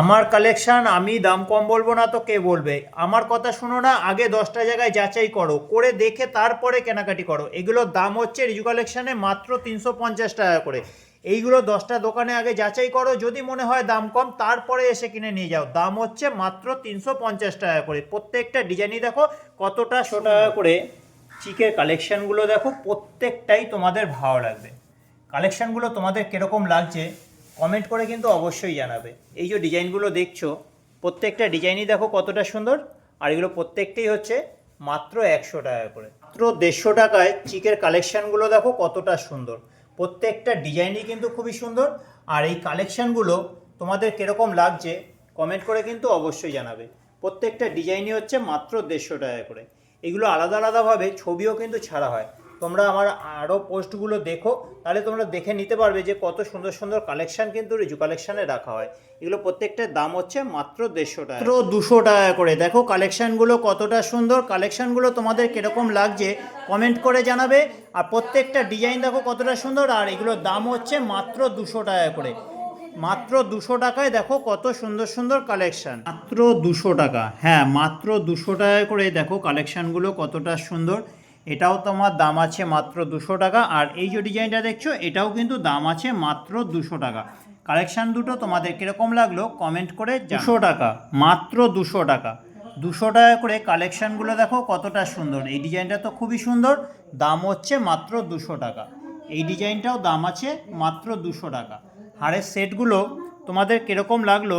আমার কালেকশন আমি দাম কম বলব না তো কে বলবে? আমার কথা শোনো না, আগে দশটা জায়গায় যাচাই করো, করে দেখে তারপরে কেনাকাটি করো। এগুলোর দাম হচ্ছে রিজু কালেকশানে মাত্র তিনশো পঞ্চাশ টাকা করে। এইগুলো দশটা দোকানে আগে যাচাই করো, যদি মনে হয় দাম কম, তারপরে এসে কিনে নিয়ে যাও। দাম হচ্ছে মাত্র তিনশো পঞ্চাশ টাকা করে। প্রত্যেকটা ডিজাইনই দেখো, কতটা শো টাকা করে চিকের কালেকশানগুলো দেখো, প্রত্যেকটাই তোমাদের ভালো লাগবে। কালেকশানগুলো তোমাদের কীরকম লাগছে? কমেন্ট করে কিন্তু অবশ্যই জানাবে। এই যে ডিজাইনগুলো দেখছ, প্রত্যেকটা ডিজাইনই দেখো কতটা সুন্দর, আর এগুলো প্রত্যেকটাই হচ্ছে মাত্র একশো টাকা করে। মাত্র দেড়শো টাকায় চিকের কালেকশানগুলো দেখো কতটা সুন্দর। প্রত্যেকটা ডিজাইনই কিন্তু খুবই সুন্দর, আর এই কালেকশানগুলো তোমাদের কীরকম লাগছে কমেন্ট করে কিন্তু অবশ্যই জানাবে। প্রত্যেকটা ডিজাইনই হচ্ছে মাত্র দেড়শো টাকা করে। এগুলো আলাদা আলাদাভাবে ছবিও কিন্তু ছাড়া হয়। তোমরা আমার আরও পোস্টগুলো দেখো, তাহলে তোমরা দেখে নিতে পারবে যে কত সুন্দর সুন্দর কালেকশন কিন্তু রিজু কালেকশানে রাখা হয়। এগুলো প্রত্যেকটার দাম হচ্ছে মাত্র দেড়শো টাকা। মাত্র দুশো টাকা করে। দেখো কালেকশানগুলো কতটা সুন্দর। কালেকশানগুলো তোমাদের কীরকম লাগছে কমেন্ট করে জানাবে। আর প্রত্যেকটা ডিজাইন দেখো কতটা সুন্দর। আর এগুলোর দাম হচ্ছে মাত্র দুশো টাকা করে। মাত্র দুশো টাকায় দেখো কত সুন্দর সুন্দর কালেকশান মাত্র দুশো টাকা। হ্যাঁ মাত্র দুশো টাকা করে দেখো কালেকশানগুলো কতটা সুন্দর। এটাও তোমার দাম আছে মাত্র দুশো টাকা আর এই যে ডিজাইনটা দেখছ এটাও কিন্তু দাম আছে মাত্র দুশো টাকা। কালেকশান দুটো তোমাদের কীরকম লাগল কমেন্ট করে দুশো টাকা। মাত্র দুশো টাকা। দুশো টাকা করে কালেকশানগুলো দেখো কতটা সুন্দর। এই ডিজাইনটা তো খুবই সুন্দর দাম হচ্ছে মাত্র দুশো টাকা। এই ডিজাইনটাও দাম আছে মাত্র দুশো টাকা। হাড়ের সেটগুলো তোমাদের কীরকম লাগল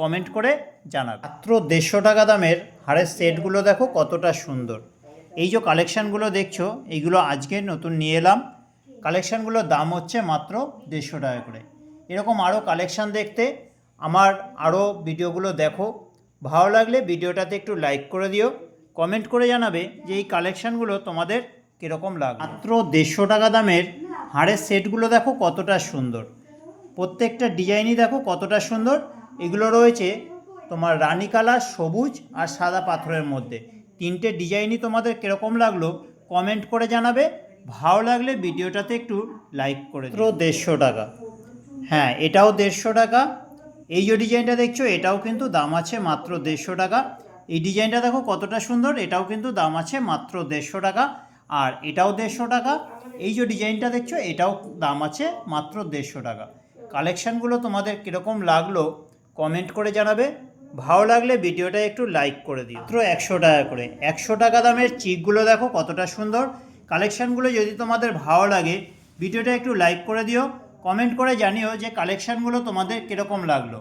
কমেন্ট করে জানাবে। মাত্র দেড়শো টাকা দামের হাড়ের সেটগুলো দেখো কতটা সুন্দর। এই যে কালেকশানগুলো দেখছ, এইগুলো আজকে নতুন নিয়ে এলাম। কালেকশানগুলোর দাম হচ্ছে মাত্র দেড়শো টাকা করে। এরকম আরও কালেকশান দেখতে আমার আরও ভিডিওগুলো দেখো। ভালো লাগলে ভিডিওটাতে একটু লাইক করে দিও। কমেন্ট করে জানাবে যে এই কালেকশানগুলো তোমাদের কীরকম লাগে। মাত্র দেড়শো টাকা দামের হাড়ের সেটগুলো দেখো কতটা সুন্দর। প্রত্যেকটা ডিজাইনই দেখো কতটা সুন্দর। এগুলো রয়েছে তোমার রানী কালার, সবুজ আর সাদা পাথরের মধ্যে। তিনটে ডিজাইনই তোমাদের কীরকম লাগল কমেন্ট করে জানাবে। ভালো লাগলে ভিডিওটাতে একটু লাইক করে দিও। দেড়শো টাকা। হ্যাঁ এটাও দেড়শো টাকা। এই যে ডিজাইনটা দেখছ এটাও কিন্তু দাম আছে মাত্র দেড়শো টাকা। এই ডিজাইনটা দেখো কতটা সুন্দর এটাও কিন্তু দাম আছে মাত্র দেড়শো টাকা। আর এটাও দেড়শো টাকা। এই যে ডিজাইনটা দেখছ এটাও দাম আছে মাত্র দেড়শো টাকা। কালেকশানগুলো তোমাদের কীরকম লাগল কমেন্ট করে জানাবে। ভালো লাগলে ভিডিওটা একটু লাইক করে দিও। মাত্র একশো টাকা করে। একশো টাকা দামের চিকগুলো দেখো কতটা সুন্দর। কালেকশানগুলো যদি তোমাদের ভালো লাগে, ভিডিওটা একটু লাইক করে দিও। কমেন্ট করে জানিও যে কালেকশানগুলো তোমাদের কীরকম লাগল।